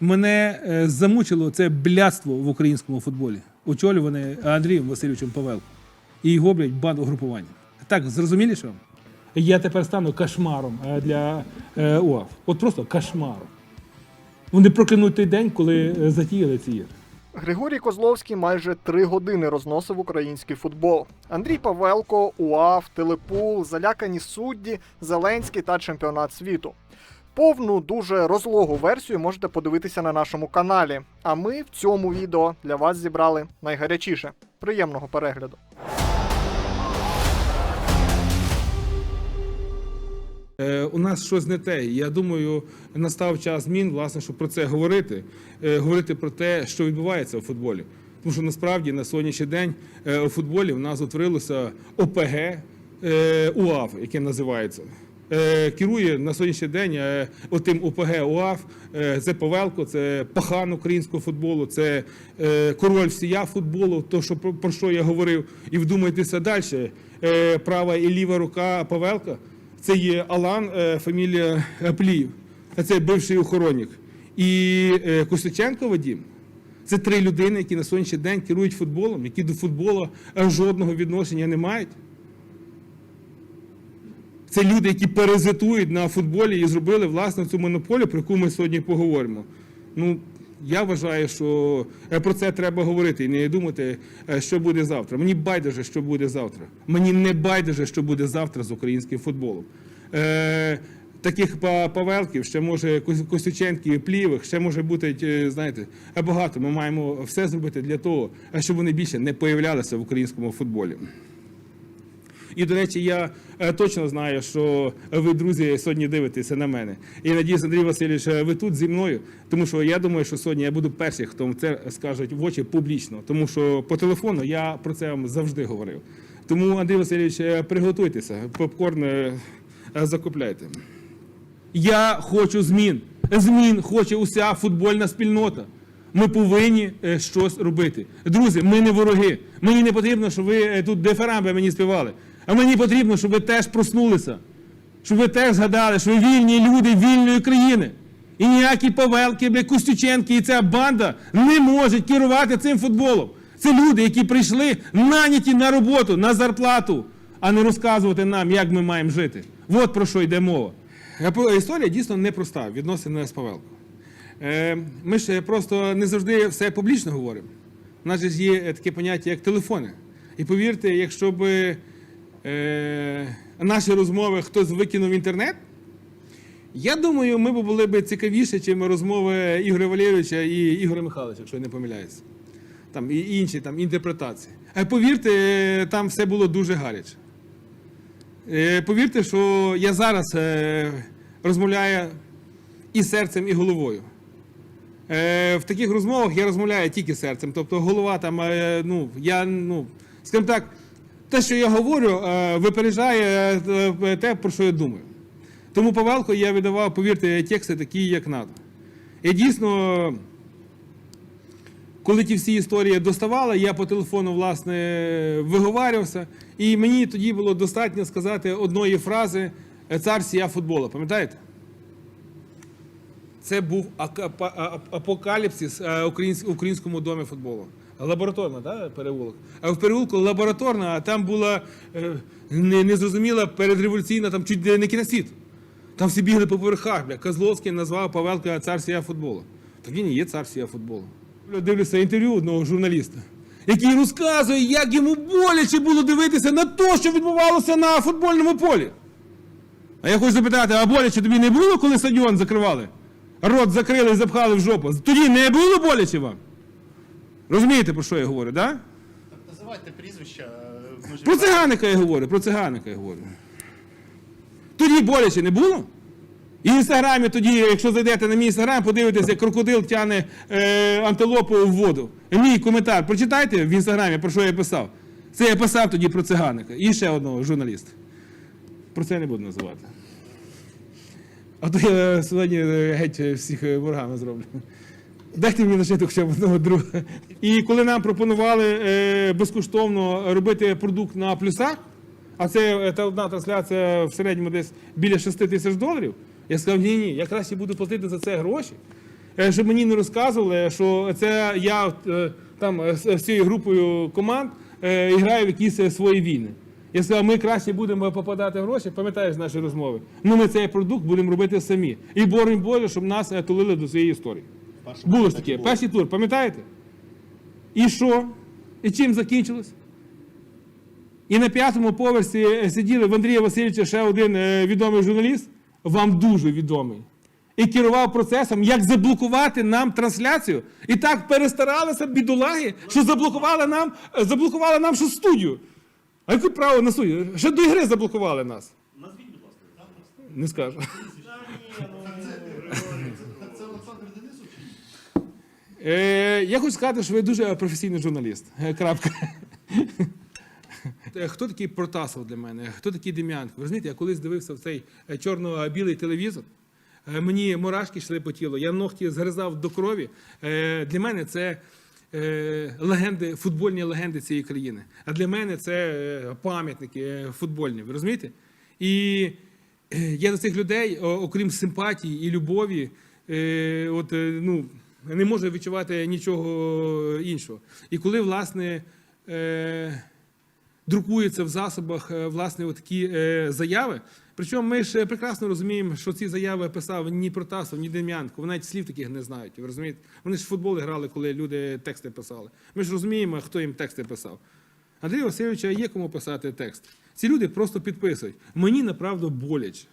Мене е, замучило це блядство в українському футболі, очолюване Андрієм Васильовичем Павелко і його, блядь, банду групування. Так, зрозуміліше? вам? Я тепер стану кошмаром е, для е, УАФ. От просто кошмаром. Вони проклянуть той день, коли затіяли ці ігри. Григорій Козловський майже три години розносив український футбол. Андрій Павелко, УАФ, Телепул, залякані судді, Зеленський та чемпіонат світу. Повну дуже розлогу версію можете подивитися на нашому каналі. А ми в цьому відео для вас зібрали найгарячіше. Приємного перегляду. Е, у нас щось не те. Я думаю, настав час змін, власне, щоб про це говорити, е, говорити про те, що відбувається у футболі. Тому що насправді на сьогоднішній день е, у футболі в нас утворилося ОПГ УАФ, яке називається. Е, Керує на сьогоднішній день е, отим ОПГ УАФ. Е, Це Павелко, це пахан українського футболу, це король всія футболу, то що про, що я говорив. І вдумайтеся далі. Права і ліва рука Павелка. Це є Алан, фамілія Пліїв, це бивший охоронник. І Костюченко Вадім. Це три людини, які на сьогоднішній день керують футболом, які до футболу жодного відношення не мають. Це люди, які паразитують на футболі і зробили власне цю монополію, про яку ми сьогодні поговоримо. Ну, я вважаю, що е, про це треба говорити і не думати, е, що буде завтра. Мені байдуже, що буде завтра. Мені не байдуже, що буде завтра з українським футболом. Е, таких Павелків, ще може Кос- Костюченків, Плівих, ще може бути, е, знаєте, багато. Ми маємо все зробити для того, щоб вони більше не появлялися в українському футболі. І, до речі, я е, точно знаю, що ви, друзі, сьогодні дивитеся на мене. І надіюсь, Андрій Васильович, е, ви тут зі мною, тому що я думаю, що сьогодні я буду перший, хто це скаже в очі публічно, тому що по телефону я про це вам завжди говорив. Тому, Андрій Васильович, е, приготуйтеся, попкорн закупляйте. Я хочу змін. Змін хоче уся футбольна спільнота. Ми повинні щось робити. Друзі, ми не вороги. Мені не потрібно, щоб ви тут дифирамби мені співали. А мені потрібно, щоб ви теж проснулися. Щоб ви теж згадали, що ви вільні люди вільної країни. І ніякі Павелки, бля, Костюченки і ця банда не можуть керувати цим футболом. Це люди, які прийшли наняті на роботу, на зарплату, а не розказувати нам, як ми маємо жити. От про що йде мова. Е, Історія дійсно непроста відносини з Павелко. Е, Ми ж просто не завжди все публічно говоримо. У нас же є е, таке поняття, як телефони. І повірте, якщо б е, наші розмови хтось викинув інтернет, я думаю, ми б були б цікавіші, ніж розмови Ігоря Валерійовича і Ігоря Михайловича, якщо я не помиляюся. Там і інші там, інтерпретації. А повірте, е, там все було дуже гаряче. Е, Повірте, що я зараз е, розмовляю і серцем, і головою. Е, В таких розмовах я розмовляю тільки серцем. Тобто голова там, е, ну, я, ну, скажімо так, те, що я говорю, е, випереджає е, те, про що я думаю. Тому Павелко я видавав, повірте, тексти такі, як треба. І дійсно, коли ті всі історії доставали, я по телефону власне виговарювався, і мені тоді було достатньо сказати одної фрази цар сія футбола. Пам'ятаєте? Це був апокаліпсис е, українсь- українському домі футболу. Лабораторна, да, переулок. А в переулку лабораторна, а там була е, не- незрозуміла передреволюційна, там чуть не кіносвіт. Там всі бігли по поверхах. Бля. Козловський назвав Павелка цар сія футболу. Так він і є цар сія футболу. Бля, Дивлюся інтерв'ю одного журналіста, який розказує, як йому боляче було дивитися на те, що відбувалося на футбольному полі. А я хочу запитати, а боляче тобі не було, коли стадіон закривали? Рот закрили і запхали в жопу. Тоді не було боляче вам? Розумієте, про що я говорю, так? Да? Називайте прізвища. е, Про циганика я говорю, про циганика я говорю. Тоді боляче не було? І в інстаграмі тоді, якщо зайдете на мій інстаграм, подивитесь, як крокодил тягне е, антилопу в воду. Мій коментар, прочитайте в інстаграмі, про що я писав. Це я писав тоді про циганика. І ще одного журналіста. Про це не буду називати. А то я сьогодні е, геть всіх е, ворогами зроблю. Дайте мені лишити хоча б одного друга. І коли нам пропонували е, безкоштовно робити продукт на плюсах, а це е, та одна трансляція в середньому десь біля 6 тисяч доларів, я сказав, ні, ні, я краще буду платити за це гроші. е, щоб мені не розказували, що це я там з цією групою команд граю в якісь свої війни. Я сказав, ми краще будемо попадати в гроші, пам'ятаєш наші розмови. Ну ми цей продукт будемо робити самі. І боремось Боже, щоб нас тулили до цієї історії. Було ж так таке, було. перший тур, пам'ятаєте? І що? І чим закінчилось? І на п'ятому поверсі е, сиділи в Андрія Васильовича ще один е, відомий журналіст, вам дуже відомий, і керував процесом, як заблокувати нам трансляцію. І так перестаралися бідолаги, що заблокували нам, е, заблокували нам що студію. А яке право на студію? Ще до ігри заблокували нас. Назвіть, будь ласка. Не скажу. Так це Олександр Денисович? чи ні? Е, я хочу сказати, що ви дуже професійний журналіст. Е, Крапка. Е, Хто такий Протасов для мене? Хто такий Дем'янко? Ви знаєте, я колись дивився в цей е, чорно-білий телевізор. Мені мурашки йшли по тілу, я ногті згризав до крові. Для мене це легенди, футбольні легенди цієї країни. А для мене це пам'ятники футбольні. Ви розумієте? І я до цих людей, окрім симпатії і любові, от, ну, не можу відчувати нічого іншого. І коли, власне, е, друкуються в засобах е, власне такі е, заяви. Причому ми ж прекрасно розуміємо, що ці заяви писав ні Протасов, ні Дем'янко. Вони навіть слів таких не знають. Ви розумієте? Вони ж в футбол грали, коли люди тексти писали. Ми ж розуміємо, хто їм тексти писав. Андрія Васильовича є кому писати текст. Ці люди просто підписують. Мені направду боляче.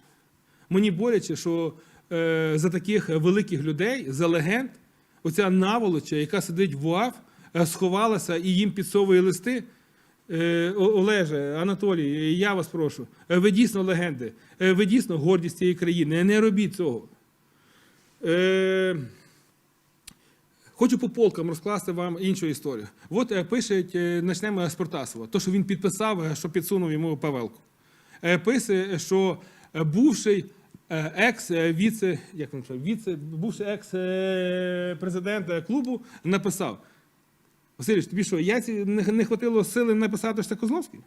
Мені боляче, що е, за таких великих людей, за легенд, оця наволоча, яка сидить в УАФ, е, сховалася і їм підсовує листи. Е, Олеже, Анатолій, я вас прошу, е, ви дійсно легенди, ви дійсно гордість цієї країни. Не робіть цього. Хочу по полкам розкласти вам іншу історію. От пише, почнемо з Протасова. То, що він підписав, що підсунув йому Павелку. Пише, що бувший е, екс-віце, як він віце, бувший екс-президент е, клубу написав. Васильович, тобі що, яйці не, не хватило сили написати, що це Козловський?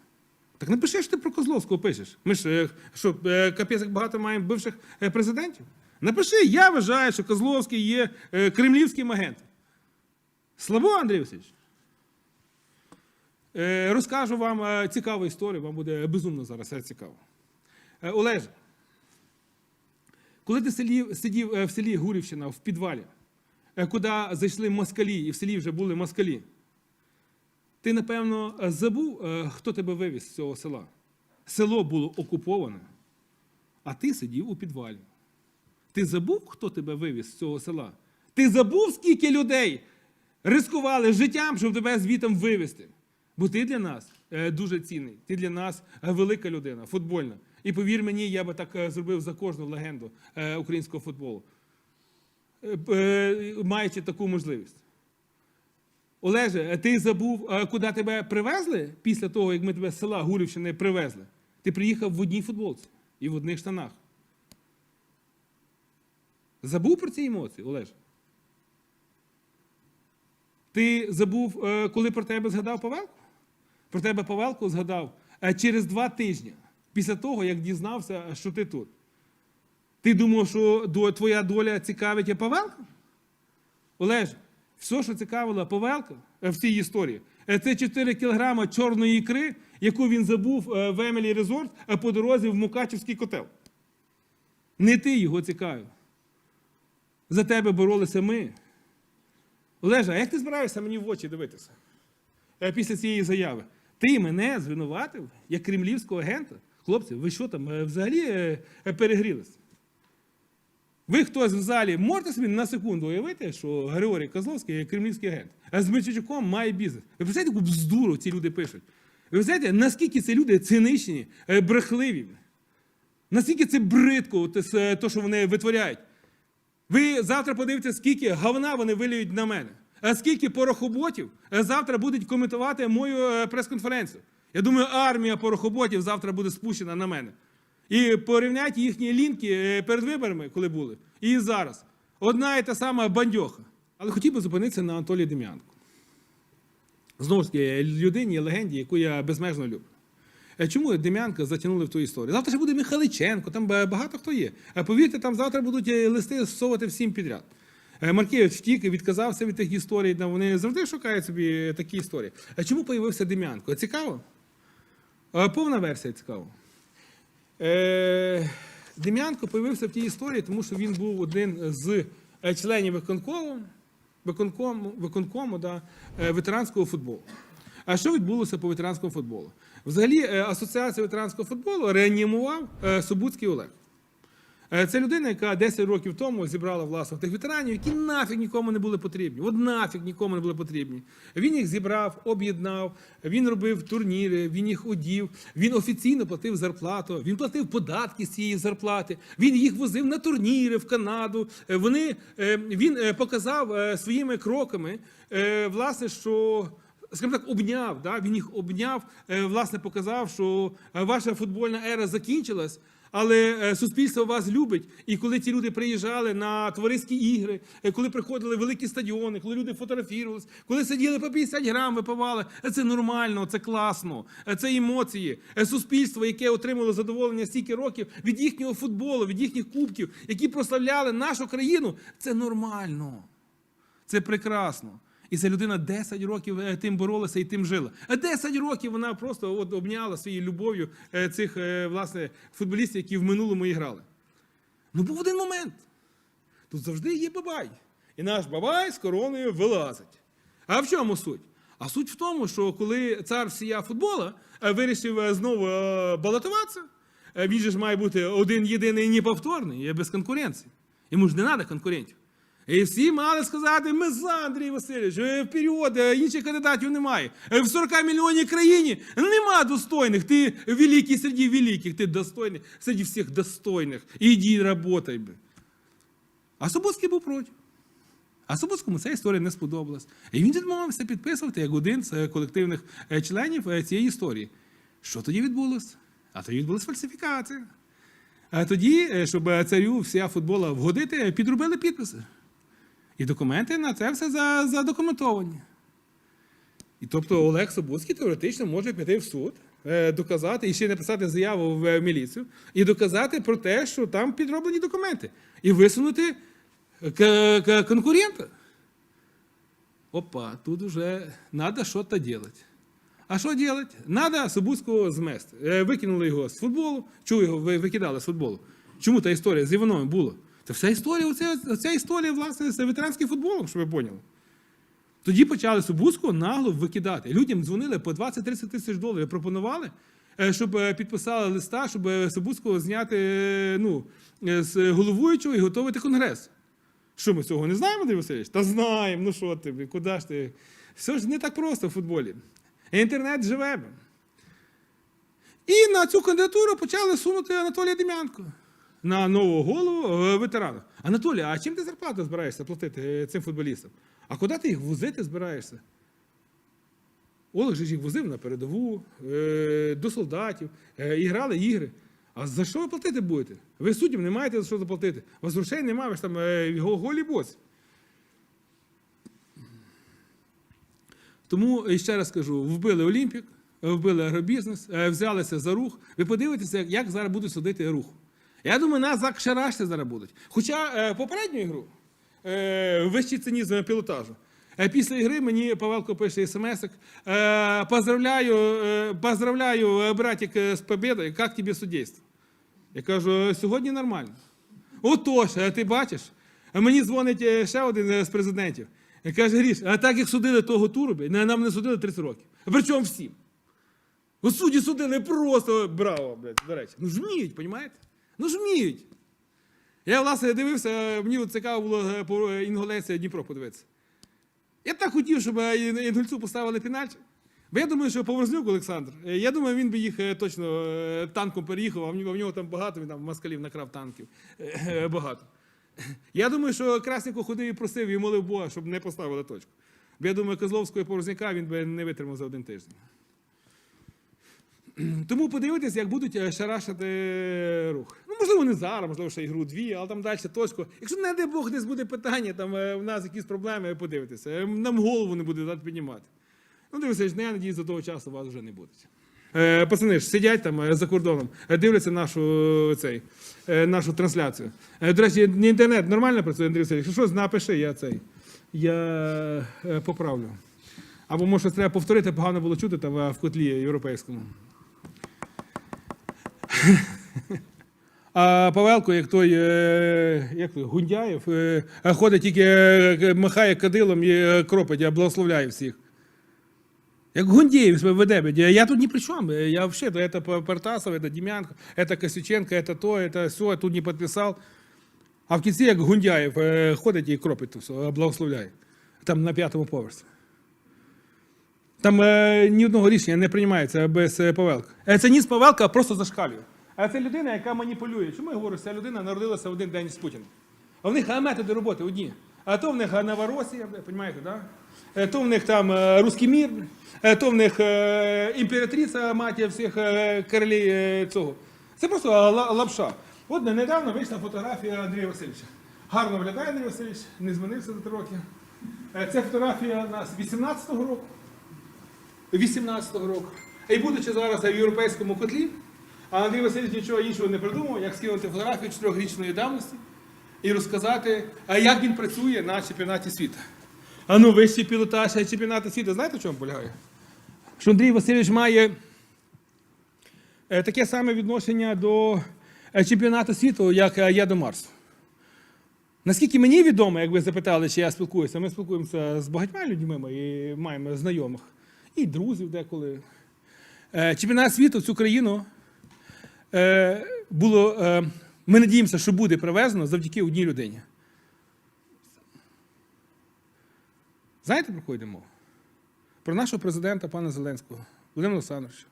Так напиши, що ти про Козловського пишеш. Ми ж е, що, е, капець, як багато маємо бивших е, президентів? Напиши, я вважаю, що Козловський є е, кремлівським агентом. Слабо, Андрій Васильович? Е, Розкажу вам е, цікаву історію, вам буде безумно зараз цікаво. Е, Олеже, коли ти селі- сидів е, в селі Гурівщина в підвалі, е, куди зайшли москалі, і в селі вже були москалі, ти, напевно, е, забув, хто тебе вивіз з цього села. Село було окуповане, а ти сидів у підвалі. Ти забув, хто тебе вивіз з цього села? Ти забув, скільки людей ризикували життям, щоб тебе звітом вивезти? Бо ти для нас дуже цінний, ти для нас велика людина, футбольна. І повір мені, я би так е, зробив за кожну легенду е, українського футболу, Е, маючи таку можливість. Олеже, ти забув, куди тебе привезли після того, як ми тебе з села Гурівщини привезли? Ти приїхав в одній футболці і в одних штанах. Забув про ці емоції, Олеже? Ти забув, коли про тебе згадав Павелко? Про тебе Павелко згадав через два тижні після того, як дізнався, що ти тут. Ти думав, що твоя доля цікавить Павелка? Олеж, все, що цікавило Павелка е, в цій історії, е, це 4 кілограми чорної ікри, яку він забув е, в Емелі Резорт по дорозі в Мукачівський котел. Не ти його цікавив. За тебе боролися ми. Олеже, а як ти збираєшся мені в очі дивитися після цієї заяви? Ти мене звинуватив як кремлівського агента? Хлопці, ви що там е, взагалі е, е, перегрілися? Ви хтось в залі можете собі на секунду уявити, що Григорій Козловський є кремлівський агент, а з Медведчуком має бізнес. Ви представляєте, яку бздуру ці люди пишуть? Ви знаєте, наскільки ці люди циничні, брехливі? Наскільки це бридко, от, е, що вони витворяють? Ви завтра подивитеся, скільки говна вони виліють на мене. А скільки порохоботів завтра будуть коментувати мою прес-конференцію. Я думаю, армія порохоботів завтра буде спущена на мене. І порівняйте їхні лінки е, перед виборами, коли були, і зараз. Одна і та сама бандьоха. Але хотів би зупинитися на Анатолії Дем'янку. Знову ж таки, людині, легенді, яку я безмежно люблю. Е, Чому Дем'янка затягнули в ту історію? Завтра ще буде Михайличенко, там багато хто є. Е, Повірте, там завтра будуть е, листи совати всім підряд. Е, Маркевич втік і відказався від тих історій. Вони завжди шукають собі такі історії. А чому появився Дем'янко? Цікаво? Е, Повна версія цікаво. Е, Дем'янко появився в тій історії, тому що він був один з е, членів виконкому, виконкому, виконкому да, ветеранського футболу. А що відбулося по ветеранському футболу? Взагалі, Асоціація ветеранського футболу реанімував Собуцький Олег. Е, Це людина, яка 10 років тому зібрала власне тих ветеранів, які нафіг нікому не були потрібні. От нафіг нікому не були потрібні. Він їх зібрав, об'єднав, він робив турніри, він їх одів, він офіційно платив зарплату, він платив податки з цієї зарплати, він їх возив на турніри в Канаду. Е, Вони, е, він показав своїми кроками, власне, що скажімо так, обняв. Да? Він їх обняв, власне, показав, що ваша футбольна ера закінчилась. Але е, суспільство вас любить. І коли ті люди приїжджали на товариські ігри, е, коли приходили великі стадіони, коли люди фотографувалися, коли сиділи по 50 грам, випивали, е, це нормально, це класно, це емоції. Суспільство, яке отримало задоволення стільки років від їхнього футболу, від їхніх кубків, які прославляли нашу країну, це нормально. Це прекрасно. І ця людина 10 років е, тим боролася і тим жила. А 10 років вона просто от обняла своєю любов'ю е, цих е, власне, футболістів, які в минулому і грали. Ну, був один момент. Тут завжди є бабай. І наш бабай з короною вилазить. А в чому суть? А суть в тому, що коли цар всія футбола е, вирішив е, знову е, балотуватися, е, він же ж має бути один єдиний неповторний, без конкуренції. Йому ж не треба конкурентів. І всі мали сказати, ми за Андрій Васильович, е, вперед, е, інших кандидатів немає. Е, В 40 мільйонній країні нема достойних. Ти великий серед великих, ти достойний серед всіх достойних. Іди работай. би. А Собоцький був проти. А Собоцькому ця історія не сподобалась. І він відмовився підписувати як один з колективних членів цієї історії. Що тоді відбулося? А тоді відбулася фальсифікація. А тоді, щоб царю вся футбола вгодити, підробили підписи. І документи на це все задокументовані. І тобто Олег Собуцький теоретично може піти в суд, е, доказати і ще написати заяву в е, міліцію, і доказати про те, що там підроблені документи, і висунути к- конкурента. Опа, тут уже треба щось робити. А що робити? Треба Собуцького змести. Е, Викинули його з футболу. Чого його викидали з футболу? Чому та історія з Івановим була? Це вся історія, оця, оця історія, власне, з ветеранським футболом, щоб ви поняли. Тоді почали Собуцького нагло викидати. Людям дзвонили по 20-30 тисяч доларів, пропонували, е, щоб е, підписали листа, щоб е, Собуцького зняти ну, з головуючого і готувати конгрес. Що ми цього не знаємо, Андрій Васильович? Та знаємо, ну що ти, куди ж ти? Все ж не так просто в футболі. Інтернет живе. І на цю кандидатуру почали сунути Анатолія Дем'янко на нового голову е, ветерану. Анатолій, а чим ти зарплату збираєшся платити е, цим футболістам? А куди ти їх возити збираєшся? Олег же їх возив на передову, е, до солдатів, і грали ігри. А за що ви платити будете? Ви суддям не маєте за що заплатити. У вас грошей немає, ви ж там голі бос. Тому ще раз кажу: вбили Олімпік, вбили агробізнес, взялися за рух. Ви подивитеся, як зараз будуть судити рух. Я думаю, нас за шарашти зараз будуть. Хоча е, попередню ігру е, вищий цинізм пілотажу. Е, Після ігри мені Павелко пише смс-ок. Е, поздравляю, поздравляю, братик, з победою. Як тобі судейство? Я кажу, «Е, сьогодні нормально. Отож, ти бачиш? Мені дзвонить ще один з президентів. І каже, Гріш, а так як судили того туру, нам не судили 30 років. Причому всім. Судді судили просто браво, блядь, до речі. Ну ж вміють, понімаєте? Ну ж вміють. Я, власне, дивився, мені цікаво було е, по е, Інгулеці Дніпро подивитися. Я так хотів, щоб е, Інгульцю поставили пенальті. Бо я думаю, що Поворознюк Олександр, я думаю, він би їх точно танком переїхав, а в нього, там багато, він там москалів накрав танків. Багато. Я думаю, що Красніко ходив і просив і молив Бога, щоб не поставили точку. Бо я думаю, Козловського і Поворознюка він би не витримав за один тиждень. Тому подивитися, як будуть шарашити рух. Ну, можливо, не зараз, можливо, ще ігру дві, але там далі точку. Якщо, не дай Бог, десь буде питання, там е, в нас якісь проблеми, подивитися. Е, Нам голову не буде дати піднімати. Ну, дивися, я надіюсь, до того часу вас вже не буде. Е, Пацани ж сидять там за кордоном, дивляться нашу, цей, нашу трансляцію. До речі, не інтернет нормально працює, Андрій Васильович? Якщо щось напиши, я цей. Я поправлю. Або може треба повторити, погано було чути там в котлі європейському. А Павелко, як той, е, як той Гундяєв, е, ходить тільки е, махає кадилом і е, кропить, а благословляє всіх. Як Гундеев себе веде, блядь. я тут ни при чем. Я вообще, да, это Портасов, это Демьянко, это Косюченко, это то, это все, я тут не подписал. А в кінці, як Гундяєв, е, ходить і кропить тут все, благословляє. Там на п'ятому поверсі. Там е, ні одного рішення не приймається без е, Павелка. Е, Це ніс Павелка просто зашкалює. А це людина, яка маніпулює. Чому я говорю, ця людина народилася в один день з Путіним? А в них методи роботи одні. А то в них Новоросія, розумієте, да? Е, то в них там е, Руський мір, е, то в них імператриця, мать всіх королів цього. Це просто лапша. От недавно вийшла фотографія Андрія Васильовича. Гарно виглядає Андрій Васильович, не змінився за три роки. Це фотографія нас 18-го року. 18-го року. І будучи зараз в європейському котлі, а Андрій Васильович нічого іншого не придумав, як скинути фотографію чотирьохрічної давності і розказати, а як він працює на чемпіонаті світу. А ну, вищий пілотаж чемпіонату світу, знаєте, в чому полягає? Що Андрій Васильович має е, таке саме відношення до е, чемпіонату світу, як е, я до Марсу. Наскільки мені відомо, як ви запитали, чи я спілкуюся, ми спілкуємося з багатьма людьми і маємо знайомих, і друзів деколи. Чемпіонат світу в цю країну було, е, ми надіємося, що буде привезено завдяки одній людині. Знаєте, про кого йде мова? Про нашого президента пана Зеленського, Володимира Олександровича.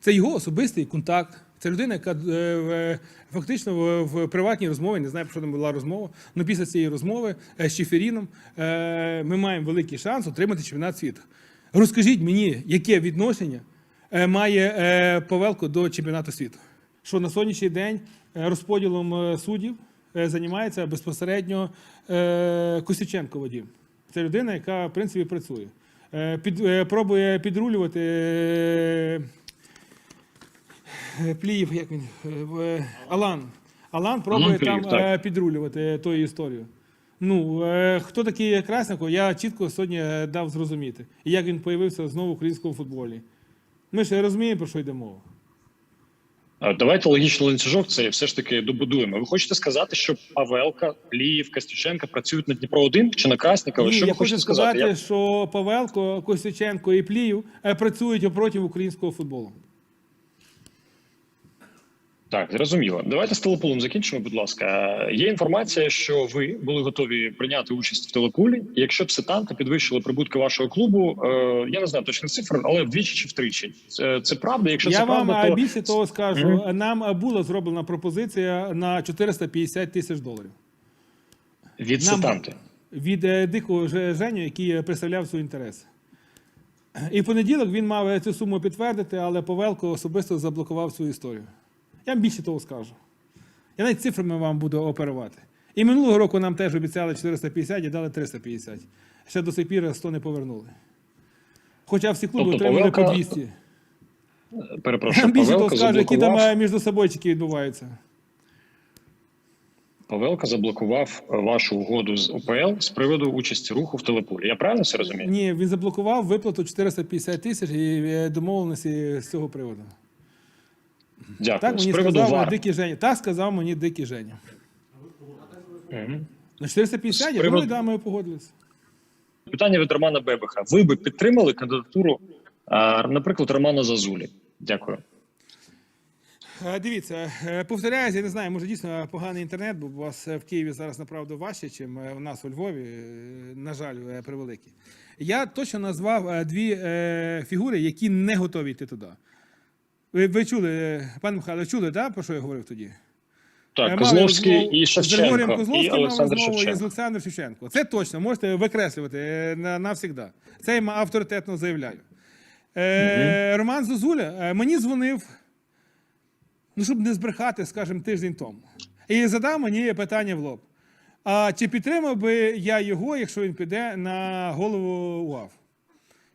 Це його особистий контакт. Це людина, яка е, фактично в, приватній розмові, не знаю, про що там була розмова, але після цієї розмови е, з Чеферіном е, ми маємо великий шанс отримати чемпіонат світу. Розкажіть мені, яке відношення е, має е, Павелко до чемпіонату світу? Що на сьогоднішній день е, розподілом е, суддів е, займається безпосередньо Костюченко Вадим. Це людина, яка в принципі працює. Під, пробує підрулювати. Пліїв, як він? Алан. Алан пробує Алан там так. підрулювати тою історію. Ну, хто такий Красников, я чітко сьогодні дав зрозуміти. І як він появився знову в українському футболі. Ми ж розуміємо, про що йде мова. А, Давайте логічний ланцюжок це все ж таки добудуємо. Ви хочете сказати, що Павелка, Пліїв, Костюченка працюють на Дніпро 1 чи на Красникова? Ні, що я ви хочу хочете сказати, сказати? Я... що Павелко, Костюченко і Пліїв е, працюють проти українського футболу. Так, зрозуміло. Давайте з телепулом закінчимо, будь ласка. Є інформація, що ви були готові прийняти участь в телепулі. Якщо б сетанти підвищили прибутки вашого клубу, е, я не знаю точно цифр, але вдвічі чи втричі. Це, це правда. Якщо Я це вам правда, то більше того скажу. Мгм. Нам е, була зроблена пропозиція на 450 тисяч доларів. від нам- сетанти. від е, дикого Женю, який е, представляв свої інтереси. І в понеділок він мав е, цю суму підтвердити, але Павелко особисто заблокував свою історію. Я вам більше того скажу. Я навіть цифрами вам буду оперувати. І минулого року нам теж обіцяли 450 і дали 350. Ще до сих пір 100 не повернули. Хоча всі клуби Тобто отримали по 200. Перепрошую, більше того скажу, які там між собойчики відбуваються. Павелка заблокував вашу угоду з УПЛ з приводу участі руху в телепулі. Я правильно це розумію? Ні, він заблокував виплату 450 тисяч і е, домовленості з цього приводу. Дякую. Так мені сказав ВАР. Дикий Женя. Так сказав мені Дикий Женя. Мгм. На 450 я приводу- да, ми погодилися. Питання від Романа Бебеха. Ви би підтримали кандидатуру, наприклад, Романа Зазулі? Дякую. Е, Дивіться, е, повторяюсь, я не знаю, може дійсно поганий інтернет, бо у вас е, в Києві зараз направду важче, ніж у нас у Львові. На жаль, превеликі. Я точно назвав дві фігури, які не готові йти туди. Ви, ви чули, е, пане Михайло, чули, да, про що я говорив тоді? Так, Козловський і З Григорієм Шевченко, і Козловським мав Олександр розмову, і з Олександром Шевченко. Це точно, можете викреслювати е, на, навсігда. Це я авторитетно заявляю. Е, Роман Зозуля е, мені дзвонив, ну, щоб не збрехати, скажімо, тиждень тому. І задав мені питання в лоб. А чи підтримав би я його, якщо він піде на голову УАВ?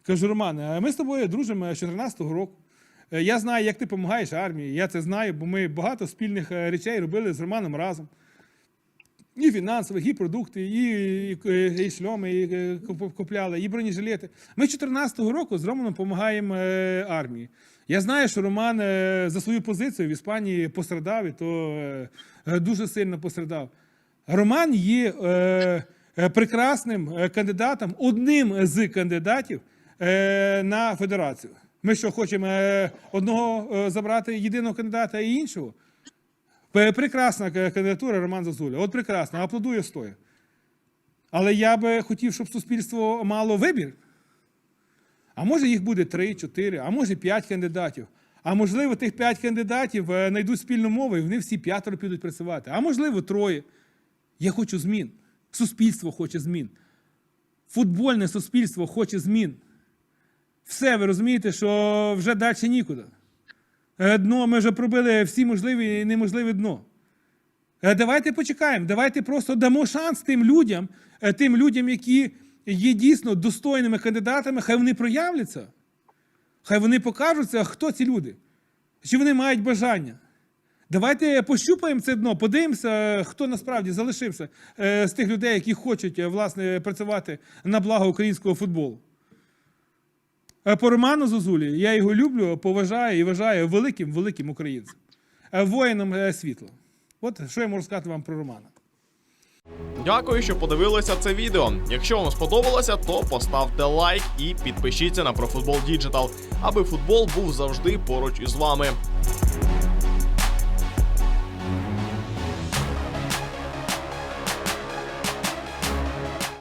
Кажу, Роман, ми з тобою дружимо з 2014 року. Е, Я знаю, як ти допомагаєш армії. Я це знаю, бо ми багато спільних е, речей робили з Романом разом. І фінансових, і продукти, і, і, і шльоми і, е, купляли, і бронежилети. Ми з 2014 року з Романом допомагаємо е, армії. Я знаю, що Роман е, за свою позицію в Іспанії пострадав, і то е, е, дуже сильно пострадав. Роман є е, е, прекрасним е, кандидатом, одним з кандидатів е, на федерацію. Ми що хочемо е, одного е, забрати єдиного кандидата і іншого? Прекрасна кандидатура Роман Зозуля. От прекрасна, аплодую стоя. Але я би хотів, щоб суспільство мало вибір. А може їх буде три, чотири, а може п'ять кандидатів. А можливо, тих п'ять кандидатів е, знайдуть спільну мову, і вони всі п'ятеро підуть працювати. А можливо, троє. Я хочу змін. Суспільство хоче змін. Футбольне суспільство хоче змін. Все, ви розумієте, що вже далі нікуди. Е, Дно ми вже пробили всі можливі і неможливі дно. Е, Давайте почекаємо, давайте просто дамо шанс тим людям, е, тим людям, які є дійсно достойними кандидатами, хай вони проявляться. Хай вони покажуться, хто ці люди, чи вони мають бажання. Давайте пощупаємо це дно, подивимося, хто насправді залишився з тих людей, які хочуть власне працювати на благо українського футболу. Е, По Роману Зозулі я його люблю, поважаю і вважаю великим великим українцем, Е, воїном е, світла. От що я можу сказати вам про Романа. Дякую, що подивилися це відео. Якщо вам сподобалося, то поставте лайк і підпишіться на ProFootball Digital, аби футбол був завжди поруч із вами.